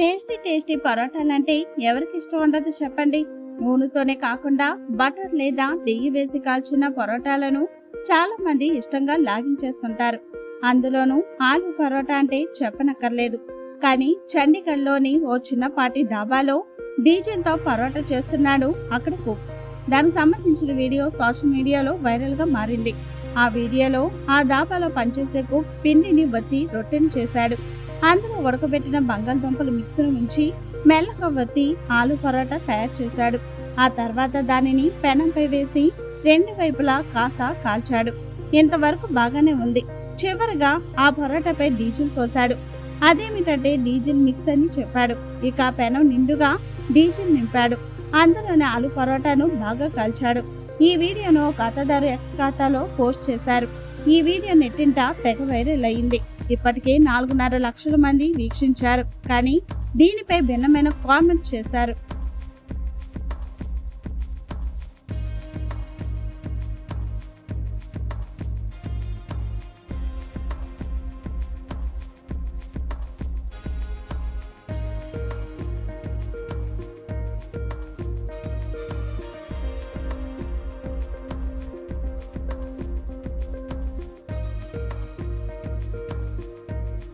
Tasty tasty పరోటాలంటే ఎవరికి ఇష్టం ఉండదు చెప్పండి. నూనెతోనే కాకుండా బటర్ లేదా నెయ్యి వేసి కాల్చిన పరోటాలను చాలా మంది ఇష్టంగా లాగించేస్తుంటారు. అందులోనూ ఆలు పరోటా అంటే చెప్పనక్కర్లేదు. కానీ చండీగఢ్లోని ఓ చిన్నపాటి దాబాలో డీజిల్తో పరోటా చేస్తున్నాడు అక్కడ కుక్. దానికి సంబంధించిన వీడియో సోషల్ మీడియాలో వైరల్గా మారింది. ఆ వీడియోలో ఆ దాబాలో పనిచేసే కుక్ పిండిని బత్తి రొట్టెని చేశాడు. అందులో ఉడకబెట్టిన బంగాళదుంపల మిక్స్ను ఉంచి మెల్లగా వత్తి ఆలు పరోటా తయారు చేశాడు. ఆ తర్వాత దానిని పెనంపై వేసి రెండు వైపులా కాస్త కాల్చాడు. ఇంతవరకు బాగానే ఉంది. చివరగా ఆ పరోటాపై డీజిల్ పోశాడు. అదేమిటంటే డీజిల్ మిక్స్ అని చెప్పాడు. ఇక పెనం నిండుగా డీజిల్ నింపాడు. అందులోని ఆలు పరోటాను బాగా కాల్చాడు. ఈ వీడియోను ఖాతాదారు ఎక్స్ ఖాతాలో పోస్ట్ చేశారు. ఈ వీడియో నెట్టింట తెగ వైరల్ అయింది. ఇప్పటికే నాలుగున్నర లక్షల మంది వీక్షించారు. కానీ దీనిపై భిన్నమైన కామెంట్ చేశారు.